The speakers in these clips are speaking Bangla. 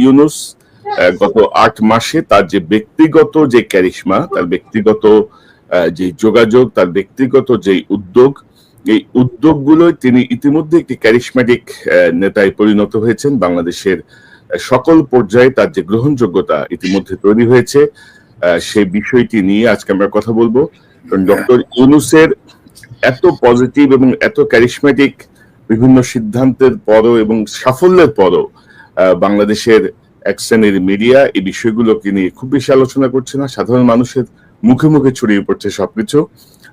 ইউনুস গত আট মাসে তার যে ব্যক্তিগত যে ক্যারিশমা, তার ব্যক্তিগত যে যোগাযোগ, তার ব্যক্তিগত যে উদ্যোগ, এই উদ্যোগগুলো তিনি ইতিমধ্যে একটি ক্যারিশম্যাটিক নেতায় পরিণত হয়েছেন। বাংলাদেশের সকল পর্যায়ে তার যে গ্রহণযোগ্যতা ইতিমধ্যে তৈরি হয়েছে সেই বিষয়টি নিয়ে আজকে আমরা কথা বলব। ডক্টর ইউনুসের এত পজিটিভ এবং এত ক্যারিশম্যাটিক বিভিন্ন সিদ্ধান্তের পরও এবং সাফল্যের পরও বাংলাদেশের এক শ্রেণির মিডিয়া এই বিষয়গুলোকে নিয়ে খুব বেশি আলোচনা করছে না। সাধারণ মানুষের মুখে মুখে ছড়িয়ে পড়ছে সবকিছু।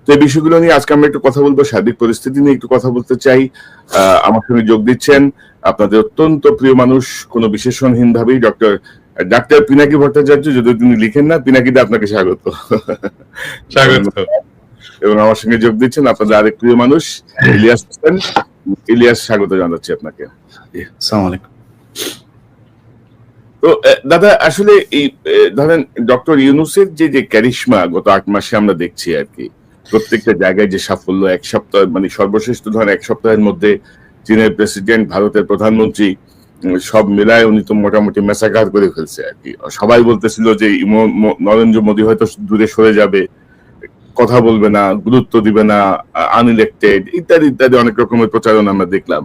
তো এই বিষয়গুলো নিয়ে আজকে আমরা একটু কথা বলব সার্বিক পরিস্থিতি নিয়ে একটু কথা বলতে চাই। আহ, আমার সঙ্গে যোগ দিচ্ছেন আপনাদের অত্যন্ত প্রিয় মানুষ কোনো বিশেষণহীন ভাবেই ডক্টর ডাক্তার পিনাকি ভট্টাচার্য যদি তিনি লিখেন না পিনাকিতে আপনাকে স্বাগত। স্বাগত। এবং আমার সঙ্গে যোগ দিচ্ছেন আপনাদের আরেক প্রিয় মানুষ ইলিয়াস হোসেন। ইলিয়াস স্বাগত জানাচ্ছি আপনাকে। সালাম আলাইকুম। তো দাদা, আসলে এই ধরেন ডক্টর ইউনুসের যে যে ক্যারিশমা গত আট মাসে আমরা দেখছি আর কি, প্রত্যেকটা জায়গায় যে সাফল্য, এক সপ্তাহ মানে সর্বশেষ তো ধরেন এক সপ্তাহের মধ্যে চীনের প্রেসিডেন্ট, ভারতের প্রধানমন্ত্রী সব মিলায় উনি তো মোটামুটি মেসাকার করে ফেলছে আর কি। সবাই বলতেছিল যে নরেন্দ্র মোদী হয়তো দূরে সরে যাবে, কথা বলবে না, গুরুত্ব দিবে না, আনইলেক্টেড, ইত্যাদি ইত্যাদি অনেক রকমের প্রচারণা আমরা দেখলাম।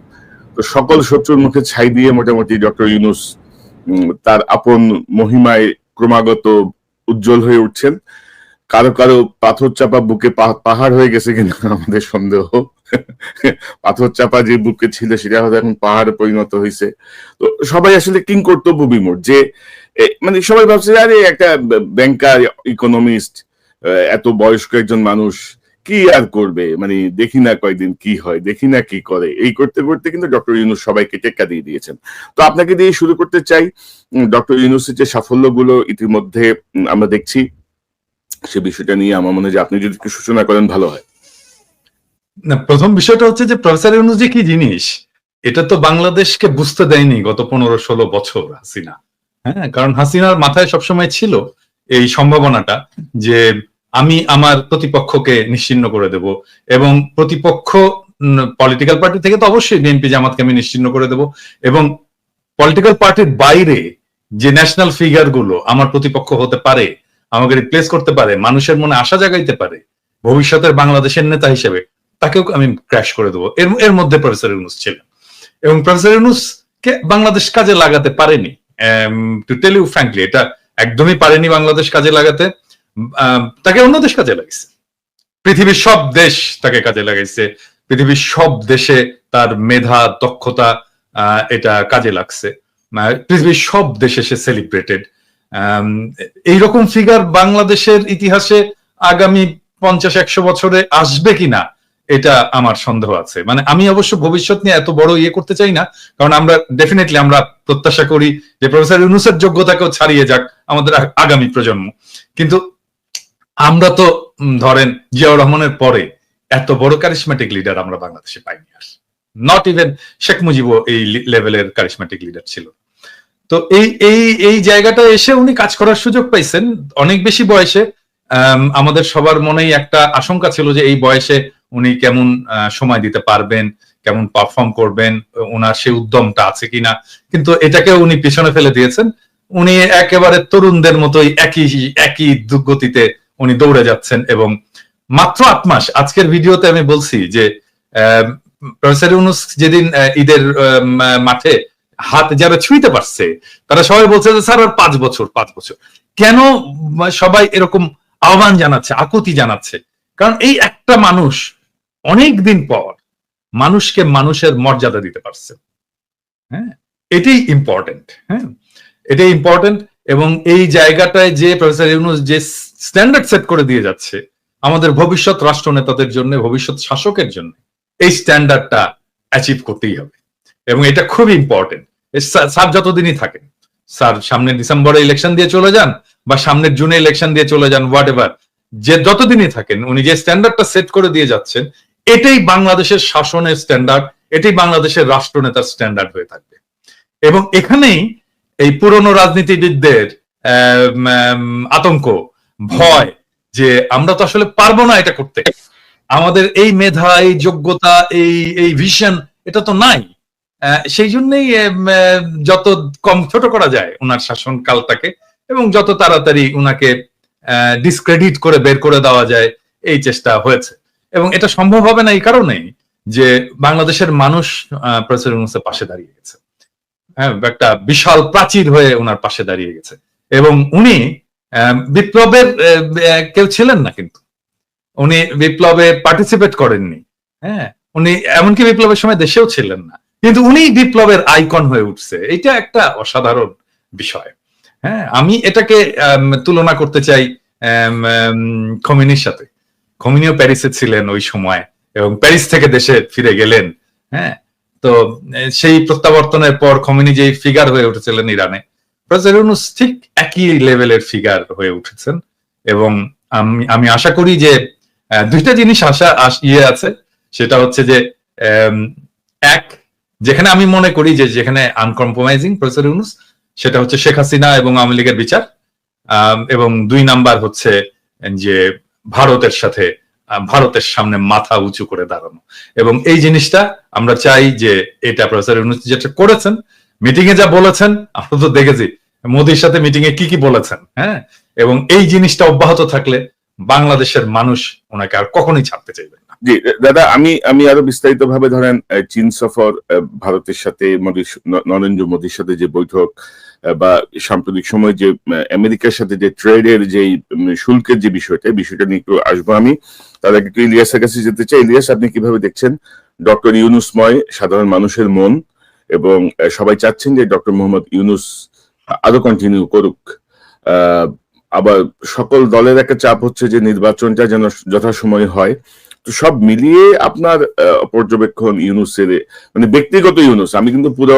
তো সকল শত্রুর মুখে ছাই দিয়ে মোটামুটি ডক্টর ইউনুস তার আপন মহিমায় ক্রমাগত উজ্জ্বল হয়ে উঠছেন। কারও কারও পাথর চাপা বুকে পাহাড় হয়ে গেছে কিনা আমাদের সন্দেহ। পাথর চাপা যে বুকে ছিল সেটা হয়তো এখন পাহাড়ে পরিণত হয়েছে। তো সবাই আসলে কিং কর্তব্য বিমূর যে মানে সবাই ভাবছে আরে একটা ব্যাংকার, ইকোনমিস্ট এত বয়স্ক একজন মানুষ কি আর করবে? মানে দেখি না কয়েকদিন কি হয়, দেখি না কি করে। এই করতে করতে কিন্তু ডক্টর ইউনুস সবাইকে টেক্কা দিয়ে দিয়েছেন। তো আপনাকে দিয়ে শুরু করতে চাই ডক্টর ইউনুসের যে সাফল্যগুলো ইতিমধ্যে আমরা দেখছি, সে বিষয়টা নিয়ে আমার মনে হয় যে আপনি যদি একটু সূচনা করেন, ভালো হয়। না, প্রথম বিষয়টা হচ্ছে যে প্রফেসর ইউনুস যে কি জিনিস, এটা তো বাংলাদেশকে বুঝতে দেয়নি গত পনেরো ষোলো বছর হাসিনা। হ্যাঁ কারণ হাসিনার মাথায় সবসময় ছিল এই সম্ভাবনাটা যে আমি আমার প্রতিপক্ষকে নিশ্চিন্ন করে দেব এবং প্রতিপক্ষ পলিটিক্যাল পার্টি থেকে তো অবশ্যই বিএনপি জামাতকে আমি নিশ্চিন্ন করে দেব এবং পলিটিক্যাল পার্টির বাইরে যে ন্যাশনাল ফিগারগুলো আমার প্রতিপক্ষ হতে পারে, আমাকে রিপ্লেস করতে পারে, মানুষের মনে আশা জাগাইতে পারে, ভবিষ্যতের বাংলাদেশের নেতা হিসেবে, তাকেও আমি ক্র্যাশ করে দেবো। এর এর মধ্যে প্রফেসর ইউনুস ছিলেন। এবং প্রফেসর ইউনুস কে বাংলাদেশ কাজে লাগাতে পারেনি। টু টেল ইউ ফ্র্যাঙ্কলি এটা একদমই পারেনি বাংলাদেশ কাজে লাগাতে। তাকে অন্য দেশ কাজে লাগাইছে। পৃথিবীর সব দেশ তাকে কাজে লাগাইছে। পৃথিবীর সব দেশে তার মেধা, দক্ষতা এটা কাজে লাগছে। পৃথিবীর সব দেশে সে সেলিব্রেটেড এইরকম ফিগার বাংলাদেশের ইতিহাসে আগামী পঞ্চাশ, একশো বছরে আসবে কিনা, এটা আমার সন্দেহ আছে। মানে আমি অবশ্য ভবিষ্যৎ নিয়ে এত বড় ইয়ে করতে চাই না, কারণ আমরা ডেফিনেটলি আমরা প্রত্যাশা করি যে প্রফেসর ইউনুসের যোগ্যতাকেও ছাড়িয়ে যাক আমাদের আগামী প্রজন্ম। কিন্তু আমরা তো ধরেন জিয়াউর রহমানের পরে এত বড় কারিশমেটিক লিডার আমরা বাংলাদেশে পাইনি আর। নট ইভেন শেখ মুজিবও এই লেভেলের কারিশমেটিক লিডার ছিল। তো এই এই এই জায়গাটা এসে উনি কাজ করার সুযোগ পাইছেন অনেক বেশি বয়সে। আম, আমাদের সবার মনেই একটা আশঙ্কা ছিল যে এই বয়সে উনি কেমন সময় দিতে পারবেন কেমন পারফর্ম করবেন ওনার সেই উদ্যমটা আছে কিনা। কিন্তু এটাকে উনি পিছনে ফেলে দিয়েছেন। উনি একেবারে তরুণদের মতোই একই একই গতিতে উনি দৌড়ে যাচ্ছেন এবং মাত্র আট মাস, আজকের ভিডিওতে আমি বলছি যে প্রফেসর ইউনুস যেদিন ঈদের মাঠে হাত যারা ছুঁইতে পারছে, তারা সবাই বলছে যে, স্যার, আর পাঁচ বছর পাঁচ বছর। কেন সবাই এরকম আহ্বান জানাচ্ছে, আকুতি জানাচ্ছে? কারণ এই একটা মানুষ অনেক দিন পর মানুষকে মানুষের মর্যাদা দিতে পারছে। হ্যাঁ এটাই ইম্পর্টেন্ট হ্যাঁ এটাই ইম্পর্টেন্ট এবং এই জায়গাটায় যে প্রফেসর ইউনুস যে স্ট্যান্ডার্ড সেট করে দিয়ে যাচ্ছে আমাদের ভবিষ্যৎ রাষ্ট্রনেতাদের জন্য, ভবিষ্যৎ শাসকের জন্য। এই স্ট্যান্ডার্ডটা অ্যাচিভ করতেই হবে। এবং এটা খুবই ইম্পর্টেন্ট স্যার যতদিনই থাকেন, স্যার সামনে ডিসেম্বরে ইলেকশন দিয়ে চলে যান বা সামনের জুনে ইলেকশন দিয়ে চলে যান হোয়াট এভার যে যতদিনই থাকেন, উনি যে স্ট্যান্ডার্ডটা সেট করে দিয়ে যাচ্ছেন, এটাই বাংলাদেশের শাসনের স্ট্যান্ডার্ড এটাই বাংলাদেশের রাষ্ট্রনেতার স্ট্যান্ডার্ড হয়ে থাকবে। এবং এখানেই এই পুরনো রাজনীতিবিদদের আতঙ্ক ভয় যে আমরা তো আসলে পারব না এটা করতে। আমাদের এই মেধা, এই যোগ্যতা, এই এই ভিশন এটা তো নাই। সেই জন্যই যত কম ছোট করা যায় ওনার শাসনকালটাকে এবং যত তাড়াতাড়ি ওনাকে ডিসক্রেডিট করে বের করে দেওয়া যায়, এই চেষ্টা হয়েছে। এবং এটা সম্ভব হবে না এই কারণেই যে বাংলাদেশের মানুষ প্রফেসর পাশে দাঁড়িয়ে গেছে। হ্যাঁ একটা বিশাল প্রাচীর হয়ে ওনার পাশে দাঁড়িয়ে গেছে। এবং উনি বিপ্লবের কেউ ছিলেন না কিন্তু। উনি বিপ্লবে পার্টিসিপেট করেননি। হ্যাঁ উনি এমনকি বিপ্লবের সময় দেশেও ছিলেন না। কিন্তু উনি বিপ্লবের আইকন হয়ে উঠছে। এটা একটা অসাধারণ বিষয়। হ্যাঁ আমি এটাকে তুলনা করতে চাই খমিনির সাথে। খমিনিও প্যারিসে ছিলেন ওই সময় এবং প্যারিস থেকে দেশে ফিরে গেলেন। হ্যাঁ তো সেই প্রত্যাবর্তনের পর খমিনি যেই ফিগার হয়ে উঠেছিলেন ইরানে ঠিক একই লেভেলের ফিগার হয়ে উঠেছেন এবং আমি আমি আশা করি যে দুইটা জিনিস আশা ইয়ে আছে। সেটা হচ্ছে যে এক, যেখানে আমি মনে করি যে, যেখানে আনকম্প্রোমাইজিং প্রফেসর ইউনুস সেটা হচ্ছে শেখ হাসিনা এবং আওয়ামী লীগের বিচার। এবং দুই নাম্বার হচ্ছে যে, ভারতের সাথে ভারতের সামনে মাথা উঁচু করে দাঁড়ানো। এবং এই জিনিসটা আমরা চাই যে, এটা প্রফেসর ইউনুস যেটা করেছেন মিটিং এ যা বলেছেন, আমরা তো দেখেছি। মোদির সাথে মিটিং এ কি কি বলেছেন হ্যাঁ? এবং এই জিনিসটা অব্যাহত থাকলে বাংলাদেশের মানুষ ওনাকে আর কখনোই ছাড়তে চাইবেন জি, দাদা, আমি আমি আরও বিস্তারিত ভাবে ধরেন চীন সফর ভারতের সাথে নরেন্দ্র মোদীর সাথে যে বৈঠক বা সাম্প্রতিক সময় যে আমেরিকার সাথে যে ট্রেডের যে শুল্কের যে বিষয়টা বিষয়টা নিয়ে একটু আসব আমি। তার আগে একটু ইলিয়াসের কাছে যেতে চাই। ইলিয়াস, আপনি কীভাবে দেখছেন? ডক্টর ইউনুসময় সাধারণ মানুষের মন। এবং সবাই চাচ্ছেন যে ডক্টর মোহাম্মদ ইউনুস আরও কন্টিনিউ করুক। আবার সকল দলের একটা চাপ হচ্ছে যে নির্বাচনটা যেন যথাসময়ে হয়। তো সব মিলিয়ে আপনার পর্যবেক্ষণ ইউনুসের মানে ব্যক্তিগত ইউনুস, আমি কিন্তু পুরো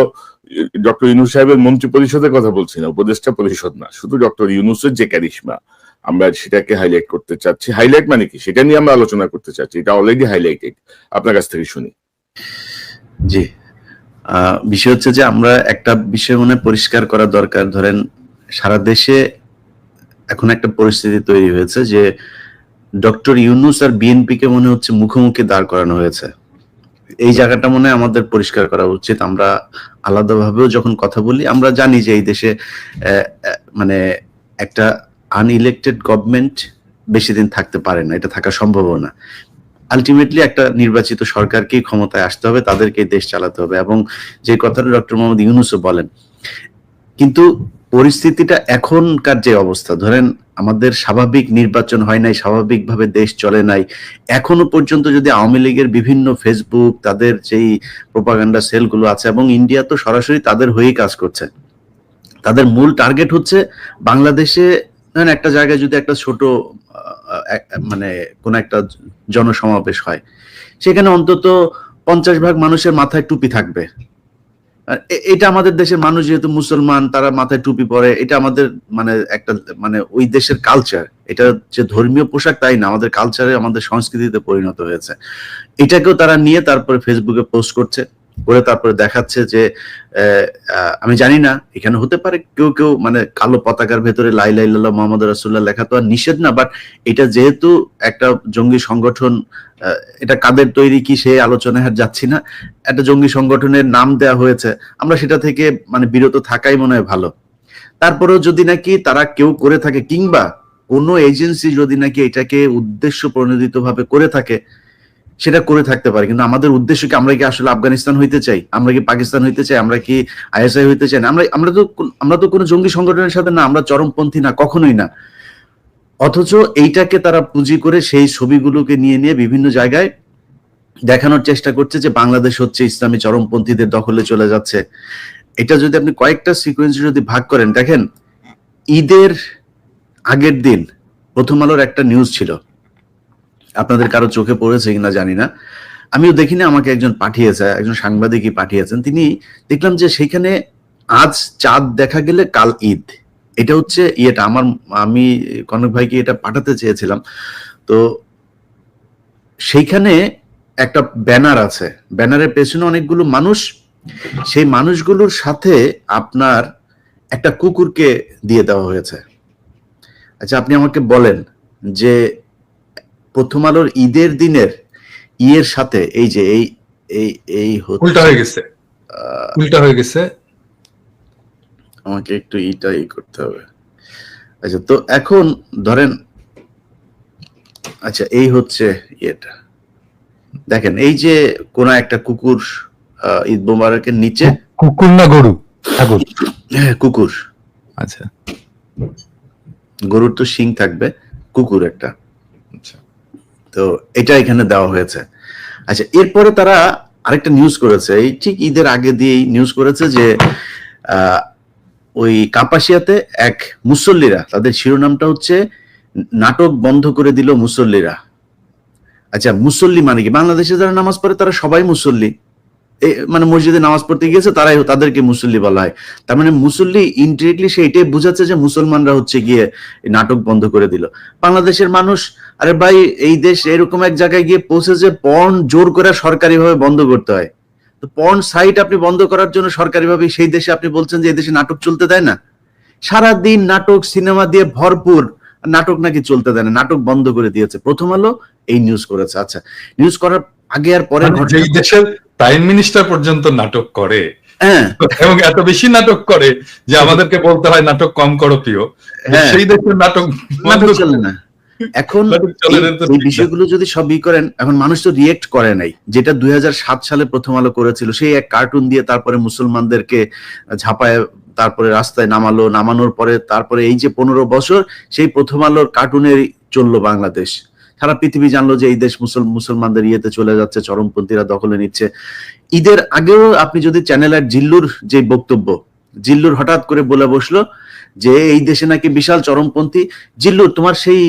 ডক্টর ইউনুস সাহেবের মন্ত্রী পরিষদের কথা বলছি না, উপদেষ্টা পরিষদ না, শুধু ডক্টর ইউনুসের যে ক্যারিশমা আমরা সেটাকে হাইলাইট করতে চাচ্ছি। হাইলাইট মানে কি? সেটা নিয়ে আমরা আলোচনা করতে চাচ্ছি। এটা অলরেডি হাইলাইটেড আপনার কাছ থেকে শুনি। জি। বিষয় হচ্ছে যে আমরা একটা বিষয় মনে পরিষ্কার করা দরকার। ধরেন, সারা দেশে এখন একটা পরিস্থিতি তৈরি হয়েছে যে ডক্টর ইউনুস আর বিএনপি কে মনে হচ্ছে মুখোমুখি দাঁড় করানো হয়েছে। এই জায়গাটা মনে আমাদের পরিষ্কার করা উচিত। আমরা আলাদাভাবেও যখন কথা বলি, আমরা জানি যে এই দেশে মানে একটা আনইলেক্টেড গভর্নমেন্ট বেশি দিন থাকতে পারে না। এটা থাকা সম্ভব না। আলটিমেটলি একটা নির্বাচিত সরকারকেই ক্ষমতায় আসতে হবে তাদেরকে দেশ চালাতে হবে এবং যে কথাটা ডক্টর মোহাম্মদ ইউনুসও বলেন, কিন্তু পরিস্থিতিটা এখনকার যে অবস্থা, ধরেন আমাদের স্বাভাবিক নির্বাচন হয় নাই, স্বাভাবিকভাবে দেশ চলে নাই, এখনও পর্যন্ত যদি আওয়ামী লীগের বিভিন্ন ফেসবুক তাদের যেই প্রোপাগান্ডা সেলগুলো আছে এবং ইন্ডিয়া তো সরাসরি তাদের হয়েই কাজ করছে, তাদের মূল টার্গেট হচ্ছে বাংলাদেশে একটা জায়গায় যদি একটা ছোট মানে কোন একটা জনসমাবেশ হয়। সেখানে অন্তত পঞ্চাশ ভাগ মানুষের মাথায় টুপি থাকবে। এটা আমাদের দেশের মানুষ যেহেতু মুসলমান, তারা মাথায় টুপি পরে, এটা আমাদের মানে একটা মানে ওই দেশের কালচার এটা যে ধর্মীয় পোশাক তাই না, আমাদের কালচারে আমাদের সংস্কৃতিতে পরিণত হয়েছে। এটাকেও তারা নিয়ে তারপরে ফেসবুকে পোস্ট করছে। করে তারপরে দেখাচ্ছে যে আমি জানি না, এখানে হতে পারে কেউ কেউ মানে কালো পতাকার ভেতরে লাই লাই লাল্লাহ মোহাম্মদ রাসুল্লাহ লেখা তো আর নিষেধ না বাট এটা যেহেতু একটা জঙ্গি সংগঠন এটা কাদের তৈরি কি সেই আলোচনায় আর যাচ্ছি না, একটা জঙ্গি সংগঠনের নাম দেওয়া হয়েছে, আমরা সেটা থেকে মানে বিরত থাকাই মনে হয় ভালো। তারপরেও যদি নাকি তারা কেউ করে থাকে, কিংবা কোনো এজেন্সি যদি নাকি এটাকে উদ্দেশ্য প্রণোদিত ভাবে করে থাকে সেটা করে থাকতে পারে। কিন্তু আমাদের উদ্দেশ্য কি আমরা কি আসলে আফগানিস্তান হইতে চাই? আমরা কি পাকিস্তান হইতে চাই? আমরা কি আইএসআই হইতে চাই? আমরা আমরা তো আমরা তো কোনো জঙ্গি সংগঠনের সাথে না, আমরা চরমপন্থী না, কখনোই না। অথচ এইটাকে তারা পুঁজি করে সেই ছবিগুলোকে নিয়ে নিয়ে বিভিন্ন জায়গায় দেখানোর চেষ্টা করছে যে বাংলাদেশ হচ্ছে ইসলামী চরমপন্থীদের দখলে চলে যাচ্ছে। এটা যদি আপনি কয়েকটা সিকোয়েন্সে যদি ভাগ করেন, দেখেন, ঈদের আগের দিন প্রথম আলোর একটা নিউজ ছিল। আপনাদের কারও চোখে পড়েছে কিনা জানি না। আমিও দেখিনি, আমাকে একজন পাঠিয়েছে, একজন সাংবাদিকই পাঠিয়েছেন। তিনি দেখলাম যে সেখানে আজ চাঁদ দেখা গেলে কাল ঈদ। এটা হচ্ছে ইয়েটা, আমার, আমি কনক ভাইকে এটা পাঠাতে চেয়েছিলাম। তো সেইখানে একটা ব্যানার আছে। ব্যানারের পেছনে অনেকগুলো মানুষ। সেই মানুষগুলোর সাথে আপনার একটা কুকুরকে দিয়ে দেওয়া হয়েছে। আচ্ছা আপনি আমাকে বলেন যে প্রথম আলোর ঈদের দিনের ইয়ের সাথে এই যে এই এই এই উল্টা হয়ে গেছে। উল্টা হয়ে গেছে। আমাকে একটু ইটা ই করতে হবে। আচ্ছা তো এখন ধরেন আচ্ছা এই হচ্ছে ইয়েটা। দেখেন এই যে কোন একটা কুকুর ঈদ মোবারকের নিচে কুকুর না গরু? ঠাকুর হ্যাঁ, কুকুর। আচ্ছা। গরুর তো শিং থাকবে কুকুর একটা। তো এটা এখানে দেওয়া হয়েছে। আচ্ছা এরপরে তারা আরেকটা নিউজ করেছে। এই ঠিক ঈদের আগে দিয়েই নিউজ করেছে যে ওই কাপাসিয়াতে এক মুসল্লিরা, তাদের শিরোনামটা হচ্ছে, নাটক বন্ধ করে দিল মুসল্লিরা। আচ্ছা মুসল্লি মানে কি? বাংলাদেশে যারা নামাজ পড়ে, তারা সবাই মুসল্লি। মানে মসজিদে নামাজ পড়তে গিয়েছে, তারাই তাদেরকে মুসল্লি বলা হয়। তার মানে মুসল্লি ইনডিরেক্টলি সে এটাই বোঝাচ্ছে যে মুসলমানরা হচ্ছে গিয়ে নাটক বন্ধ করে দিল। বাংলাদেশের মানুষ আরে ভাই এই দেশ এরকম এক জায়গায় গিয়ে পৌঁছেছে পর্ন জোর করে সরকারিভাবে বন্ধ করতে হয়। তো পর্ন সাইট আপনি বন্ধ করার জন্য সরকারিভাবে সেই দেশে আপনি বলছেন যে এই দেশে নাটক চলতে দেয় না? সারা দিন নাটক সিনেমা দিয়ে ভরপুর নাটক নাকি চলতে দেয় না? নাটক বন্ধ করে দিয়েছে। প্রথম আলো এই নিউজ করেছে। আচ্ছা নিউজ করার আগে আর পরে মানে ঘটনা- যেই দেশের প্রাইম মিনিস্টার পর্যন্ত নাটক করে হ্যাঁ। এবং এত বেশি নাটক করে যে আমাদেরকে বলতে হয় নাটক কম করো প্রিয়। হ্যাঁ। সেই দেশের নাটক নাটক বন্ধ চলে না। এখন এই-। বিষয়গুলো যদি সবই করেন এখন মানুষ তো রিয়েক্ট করে নাই। যেটা দুই সালে প্রথম আলো করেছিল সেই এক কার্টুন দিয়ে তারপরে মুসলমানদেরকে ঝাঁপায় তারপরে রাস্তায় নামালো নামানোর পরে তারপরে এই যে পনেরো বছর সেই প্রথম আলোর কার্টুনের চলল বাংলাদেশ। সারা পৃথিবী জানলো যে এই দেশ মুসল মুসলমানদের ইয়েতে চলে যাচ্ছে চরমপন্থীরা দখলে নিচ্ছে। ঈদের আগেও আপনি যদি চ্যানেল আর জিল্লুর যে বক্তব্য জিল্লুর হঠাৎ করে বলে বসল যে এই দেশে নাকি বিশাল চরমপন্থী। জিল্লু তোমার সেই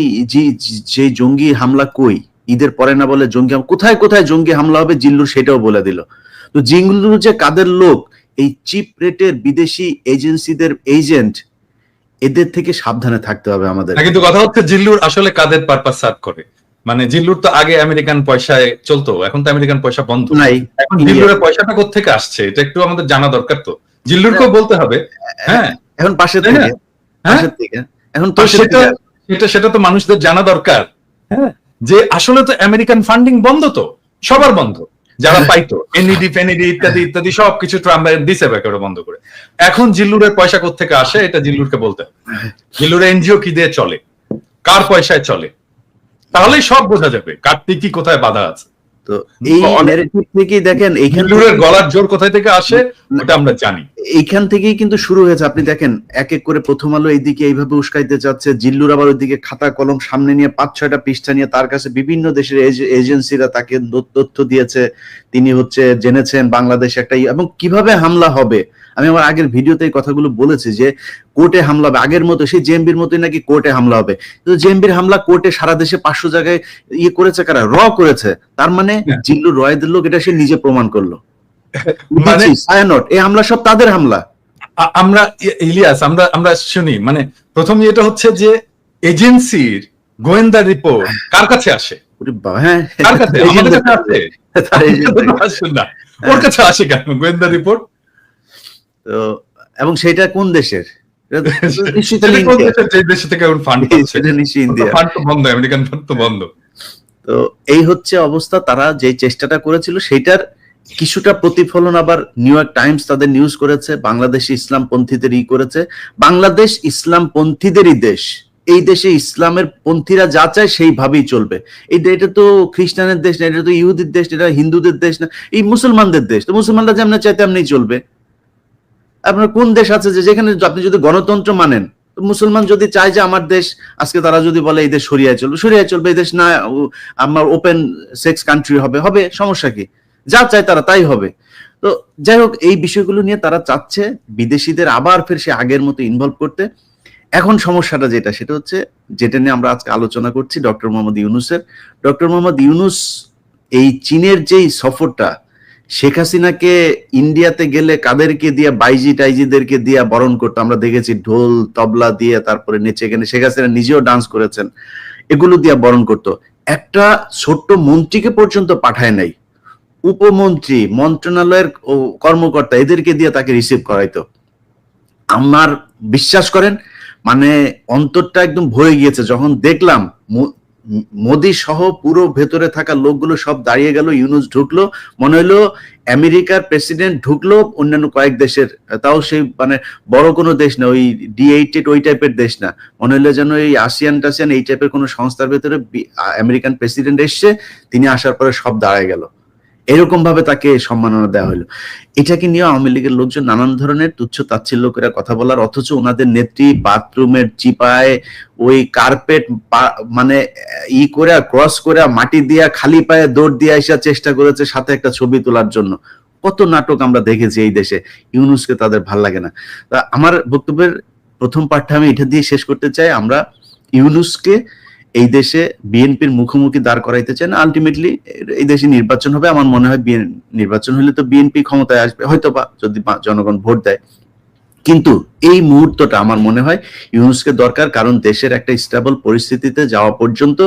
সেই জঙ্গি হামলা কই? ঈদের পরে না বলে জঙ্গি কোথায় কোথায় জঙ্গি হামলা হবে? জিল্লুর সেটাও বলে দিল। তো জিল্লু যে কাদের লোক? এই চিপ রেটের বিদেশি এজেন্সিদের এজেন্ট এদের থেকে সাবধানে থাকতে হবে আমাদের। কিন্তু কথা হচ্ছে জিল্লুর আসলে কাদের পারপাস সার্ভ করে? মানে জিল্লুর তো আগে আমেরিকান পয়সায় চলতো এখন তো আমেরিকান পয়সা বন্ধ। নাই এখন জিল্লুরের পয়সাটা কোথেকে আসছে? এটা একটু আমাদের জানা দরকার তো। জিল্লুরকেও বলতে হবে। হ্যাঁ। এখন পাশে থেকে হ্যাঁ। পাশের থেকে এখন তো সেটা সেটা সেটা তো মানুষদের জানা দরকার। হ্যাঁ। যে আসলে তো আমেরিকান ফান্ডিং বন্ধ তো সবার বন্ধ। যারা পাইতো এনইডি ফেনিডি ইত্যাদি ইত্যাদি সবকিছু ট্রাম্প দিছে একেবারে বন্ধ করে। এখন জিল্লুরের পয়সা কোথেকে আসে এটা জিল্লুরকে বলতে হবে। জিল্লুর এনজিও কি দিয়ে চলে? কার পয়সায় চলে? তাহলেই সব বোঝা যাবে কার্তিক কি কোথায় বাধা আছে। তো এই ন্যারেটিভ থেকেই দেখেন এইখান গলার জোর কোথায় থেকে আসে ওটা আমরা জানি। এইখান থেকেই কিন্তু শুরু হয়েছে। আপনি দেখেন এক এক করে প্রথম আলো এইদিকে এইভাবে উস্কাইতে যাচ্ছে। জিল্লুর আবার ওইদিকে খাতা কলম সামনে নিয়ে পাঁচ ছয়টা পৃষ্ঠা নিয়ে তার কাছে বিভিন্ন দেশের এজেন্সিরা তাকে তথ্য দিয়েছে। তিনি হচ্ছে জেনেছেন বাংলাদেশ একটা এবং কীভাবে হামলা হবে? আমি আমার আগের ভিডিওতে এই কথাগুলো বলেছি যে কোর্টে হামলা হবে আগের মতো সেই জেএমবির মতোই নাকি কোর্টে হামলা হবে। কিন্তু জেএমবির হামলা কোর্টে সারা দেশে পাঁচশো জায়গায় ইয়ে করেছে কারা? র করেছে। তার মানে হ্যাঁ। জিল্লুর রয়েদের লোক এটা সে নিজে প্রমাণ করল। মানে এই হামলা সব তাদের হামলা। আমরা ইলিয়াস আমরা আমরা শুনি মানে প্রথম ইয়েটা হচ্ছে যে এজেন্সির গোয়েন্দা রিপোর্ট কার কাছে আসে? হ্যাঁ। কার কাছে? আসে? ওর কাছে আসে কেন গোয়েন্দা রিপোর্ট? তো এবং সেটা কোন দেশের? তো এই হচ্ছে অবস্থা তারা যে চেষ্টাটা করেছিল সেটার কিছুটা প্রতিফলন আবার নিউ ইয়র্ক টাইমস তাদের নিউজ করেছে বাংলাদেশ ইসলাম পন্থীদের ই করেছে। বাংলাদেশ ইসলাম পন্থীদেরই দেশ। এই দেশে ইসলামের পন্থীরা যা চায় সেইভাবেই চলবে। এই এটা তো খ্রিস্টানের দেশ না এটা তো ইহুদির দেশ এটা হিন্দুদের দেশ না এই মুসলমানদের দেশ। তো মুসলমানরা যেমন চায় তেমনি চলবে। আপনার কোন দেশ আছে যে যেখানে আপনি যদি গণতন্ত্র মানেন মুসলমান যদি চায় যে আমার দেশ, আজকে তারা যদি বলে এই দেশ সরিয়ে চলবে সরিয়ে চলবে, এই দেশ না আমার ওপেন সেক্স কান্ট্রি হবে হবে, সমস্যা কি? যা চায় তারা তাই হবে। তো যাই হোক, এই বিষয়গুলো নিয়ে তারা চাচ্ছে বিদেশিদের আবার ফের সে আগের মতো ইনভলভ করতে। এখন সমস্যাটা যেটা, সেটা হচ্ছে যেটা নিয়ে আমরা আজকে আলোচনা করছি ডক্টর মোহাম্মদ ইউনুসের। ডক্টর মোহাম্মদ ইউনুস এই চীনের যেই সফরটা শেখ হাসিনাকে ইন্ডিয়াতে গেলে কাদেরকে দিয়ে, বাইজি টাইজিদেরকে দিয়ে বরণ করতো? আমরা দেখেছি ঢোল, তবলা দিয়ে তারপরে নেচে গেলে শেখ হাসিনা নিজেও ডান্স করেছেন। এগুলো দিয়ে বরণ করতো। একটা ছোট্ট মন্ত্রীকে পর্যন্ত পাঠায় নাই। উপমন্ত্রী, মন্ত্রণালয়ের কর্মকর্তা এদেরকে দিয়ে তাকে রিসিভ করাইতো। আমার বিশ্বাস করেন? মানে অন্তরটা একদম ভরে গিয়েছে। যখন দেখলাম মোদি সহ পুরো ভেতরে থাকা লোকগুলো সব দাঁড়িয়ে গেল, ইউনুস ঢুকলো, মনে হলো আমেরিকার প্রেসিডেন্ট ঢুকলো, অন্যান্য কয়েক দেশের, তাও সেই মানে বড় কোনো দেশ না, ওই ডি এইটেড ওই টাইপের দেশ না। মনে হলো যেন এই আসিয়ান টাসিয়ান এই টাইপের কোনো সংস্থার ভেতরে আমেরিকান প্রেসিডেন্ট এসছে, তিনি আসার পরে সব দাঁড়ায় গেল। এরকম ভাবে তাকে সম্মাননা দেওয়া হলো। এটাকে নিয়ে আওয়ামী লীগের লোকজন নানান ধরনের তুচ্ছ তাচ্ছিল্য করে কথা বলার, অথচ ওনাদের নেত্রী, বাথরুমের চিপায়, ওই কার্পেট মানে ই করে ক্রস করে, মাটি দিয়া, খালি পায়ে দৌড় দিয়ে আসা চেষ্টা করেছে সাথে একটা ছবি তোলার জন্য। কত নাটক আমরা দেখেছি এই দেশে। ইউনুসকে তাদের ভালো লাগে না। তা আমার বক্তব্যের প্রথম পাঠটা আমি এটা দিয়ে শেষ করতে চাই। আমরা ইউনুসকে এই দেশে বিএনপির মুখোমুখি দাঁড় করাইতে চাই না। আলটিমেটলি এই দেশে নির্বাচন হবে। আমার মনে হয় নির্বাচন হলে তো বিএনপি ক্ষমতায় আসবে হয়তো বা যদি জনগণ ভোট দেয়। কিন্তু এই মুহূর্তটা আমার মনে হয় ইউনুসকে দরকার, কারণ দেশের একটা স্টেবল পরিস্থিতিতে যাওয়া পর্যন্ত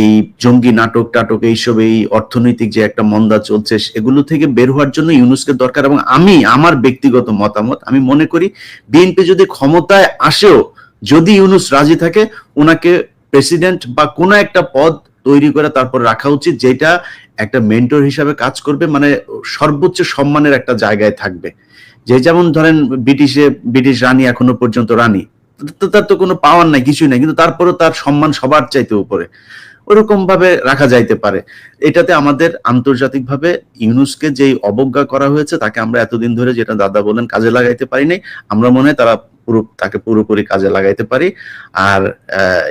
এই জঙ্গি নাটক টাটক এইসব, এই অর্থনৈতিক যে একটা মন্দা চলছে, এগুলো থেকে বের হওয়ার জন্য ইউনুসকে দরকার। এবং আমি, আমার ব্যক্তিগত মতামত, আমি মনে করি বিএনপি যদি ক্ষমতায় আসেও যদি ইউনুস রাজি থাকে ওনাকে প্রেসিডেন্ট বা কোনো একটা পদ তৈরি করে তারপর রাখা উচিত, যেটা একটা মেন্টর হিসাবে কাজ করবে মানে সর্বোচ্চ সম্মানের একটা জায়গায় থাকবে। যে যেমন ধরেন ব্রিটিশে, ব্রিটিশ রানী এখনও পর্যন্ত রানী তার তো কোনো পাওয়ার নাই, কিছুই নাই, কিন্তু তারপরেও তার সম্মান সবার চাইতে উপরে। ওরকম ভাবে রাখা যাইতে পারে। এটাতে আমাদের আন্তর্জাতিকভাবে ইউনুসকে যেই অবজ্ঞা করা হয়েছে, তাকে আমরা এতদিন ধরে যেটা দাদা বলেন কাজে লাগাইতে পারি নাই, আমরা মনে হয় তারা পুরো, তাকে পুরোপুরি কাজে লাগাইতে পারি। আর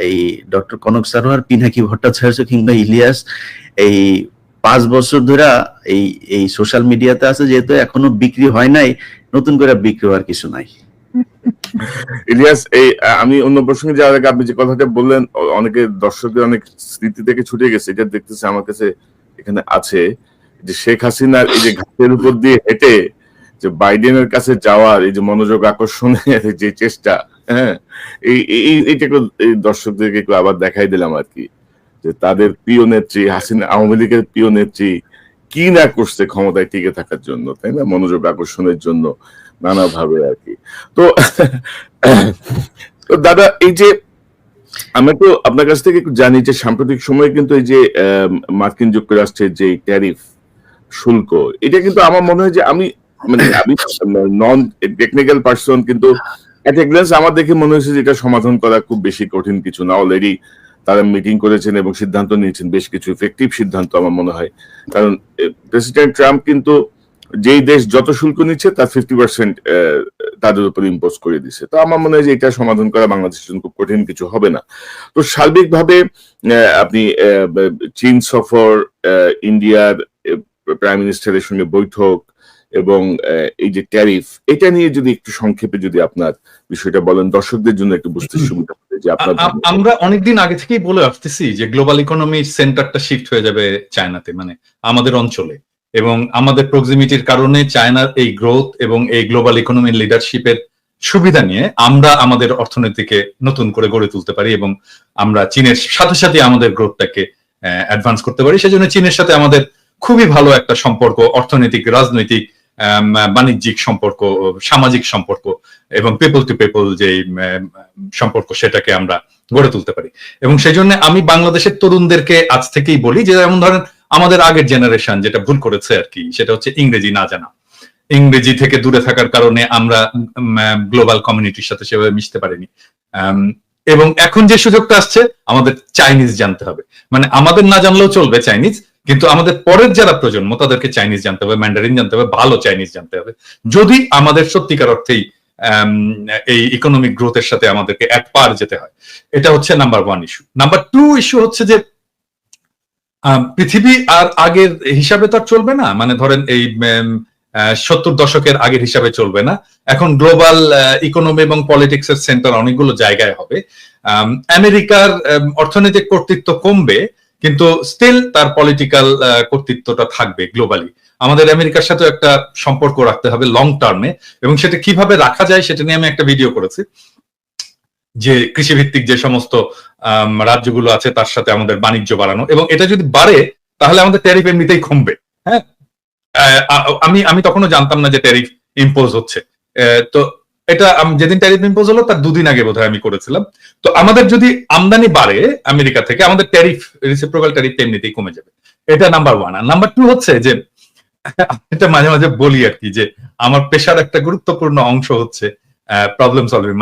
এই ডক্টর কনক সারোয়ার, পিনাকি ভট্টাচার্য কিংবা ইলিয়াস, এই পাঁচ বছর ধরে এই এই সোশ্যাল মিডিয়াতে আছে, যেহেতু এখনও বিক্রি হয় নাই, নতুন করে বিক্রি হওয়ার কিছু নাই। ইলিয়াস, এই, আমি অন্য প্রসঙ্গে যাওয়ার আগে আপনি যে কথাটা বললেন অনেকে দর্শকদের অনেক স্মৃতি থেকে ছুটে গেছে, এটা দেখতেছে, আমার কাছে এখানে আছে, যে শেখ হাসিনার এই যে ঘাটের উপর দিয়ে হেঁটে যে বাইডেনের কাছে যাওয়ার এই যে মনোযোগ আকর্ষণের যে চেষ্টা হ্যাঁ এই, এই- এইটা একটু, এই দর্শকদেরকে একটু আবার দেখাই দিলাম আর কি, যে তাদের প্রিয় নেত্রী, হাসিনা, আওয়ামী লীগের প্রিয় নেত্রী কি না করছে ক্ষমতায় টিকে থাকার জন্য, তাই না? মনোযোগ আকর্ষণের জন্য নানাভাবে আর কি। তো দাদা, এই যে আমি তো আপনার কাছ থেকে একটু জানি যে সাম্প্রতিক সময়ে কিন্তু এই যে মার্কিন যুক্তরাষ্ট্রের যে ট্যারিফ শুল্ক, এটা কিন্তু আমার মনে হয় যে আমি মানে আমি নন টেকনিক্যাল পার্সন কিন্তু এট গ্লান্স আমার দেখে মনে হয়েছে যে এটা সমাধান করা খুব বেশি কঠিন কিছু না। অলরেডি তারা মিটিং করেছেন এবং সিদ্ধান্ত নিয়েছেন, বেশ কিছু ইফেক্টিভ সিদ্ধান্ত আমার মনে হয়। কারণ প্রেসিডেন্ট ট্রাম্প কিন্তু যেই দেশ যত শুল্ক নিচ্ছে, তার ফিফটি পার্সেন্ট তাদের উপর ইম্পোজ করে দিছে। তো আমার মনে হয় যে এটা সমাধান করা বাংলাদেশের জন্য খুব কঠিন কিছু হবে না। তো সার্বিকভাবে আপনি চীন সফর ইন্ডিয়ার প্রাইম মিনিস্টারের সঙ্গে বৈঠক এবং এই যে ট্যারিফ এটা নিয়ে যদি একটু সংক্ষেপে যদি আপনার বিষয়টা বলেন দর্শকদের জন্য একটু বুঝতে সুবিধা হবে যে আপনার আমরা অনেকদিন আগে থেকেই বলে আসতেছি যে গ্লোবাল ইকোনমির সেন্টারটা শিফট হয়ে যাবে চায়নাতে মানে আমাদের অঞ্চলে। এবং আমাদের প্রক্সিমিটির কারণে চায়নার এই গ্রোথ এবং এই গ্লোবাল ইকোনমির লিডারশিপের সুবিধা নিয়ে আমরা আমাদের অর্থনীতিকে নতুন করে গড়ে তুলতে পারি এবং আমরা চীনের সাথে সাথে আমাদের গ্রোথটাকে অ্যাডভান্স করতে পারি। সেজন্য চীনের সাথে আমাদের খুবই ভালো একটা সম্পর্ক অর্থনৈতিক রাজনৈতিক বাণিজ্যিক সম্পর্ক, সামাজিক সম্পর্ক এবং পিপল টু পিপল যে সম্পর্ক সেটাকে আমরা গড়ে তুলতে পারি। এবং সেই জন্য আমি বাংলাদেশের তরুণদেরকে আজ থেকেই বলি যে, যেমন ধরেন আমাদের আগের জেনারেশন যেটা ভুল করেছে আর কি, সেটা হচ্ছে ইংরেজি না জানা। ইংরেজি থেকে দূরে থাকার কারণে আমরা গ্লোবাল কমিউনিটির সাথে সেভাবে মিশতে পারিনি। এবং এখন যে সুযোগটা আসছে, আমাদের চাইনিজ জানতে হবে। মানে আমাদের না জানলেও চলবে চাইনিজ কিন্তু আমাদের পরের যারা প্রজন্ম তাদেরকে চাইনিজ জানতে হবে ম্যান্ডারিন জানতে হবে ভালো চাইনিজ জানতে হবে। যদি আমাদের সত্যিকার অর্থেই এই ইকোনমিক গ্রোথের সাথে আমাদেরকে এক পার যেতে হয় এটা হচ্ছে number one issue number two issue হচ্ছে যে পৃথিবী আর আগের হিসাবে তো চলবে না। মানে ধরেন এই সত্তর দশকের আগের হিসাবে চলবে না। এখন গ্লোবাল ইকোনমি এবং পলিটিক্স এর সেন্টার অনেকগুলো জায়গায় হবে। আম, আমেরিকার আম, অর্থনৈতিক কর্তৃত্ব কমবে কিন্তু স্টিল তার পলিটিক্যাল কর্তৃত্বটা থাকবে গ্লোবালি আমাদের আমেরিকার সাথে একটা সম্পর্ক রাখতে হবে লং টার্মে এবং সেটা কীভাবে রাখা যায় সেটা নিয়ে আমি একটা ভিডিও করেছি। যে কৃষিভিত্তিক যে সমস্ত রাজ্যগুলো আছে তার সাথে আমাদের বাণিজ্য বাড়ানো, এবং এটা যদি বাড়ে, তাহলে আমাদের ট্যারিফ এমনিতেই কমবে হ্যাঁ? আমি আমি তখনও জানতাম না যে ট্যারিফ ইম্পোজ হচ্ছে। তো এটা যেদিন ট্যারিফ ইম্পোজ হলো, তার দুদিন আগে বোধহয় আমি করেছিলাম। তো আমাদের যদি আমদানি বাড়ে আমেরিকা থেকে, আমাদের ট্যারিফ রিসিপ্রোকাল ট্যারিফ এমনিতেই কমে যাবে। এটা নাম্বার ওয়ান আর নাম্বার টু হচ্ছে যে, এটা মাঝে মাঝে বলি আর কি যে, আমার পেশার একটা গুরুত্বপূর্ণ অংশ হচ্ছে প্রবলেম সলভিং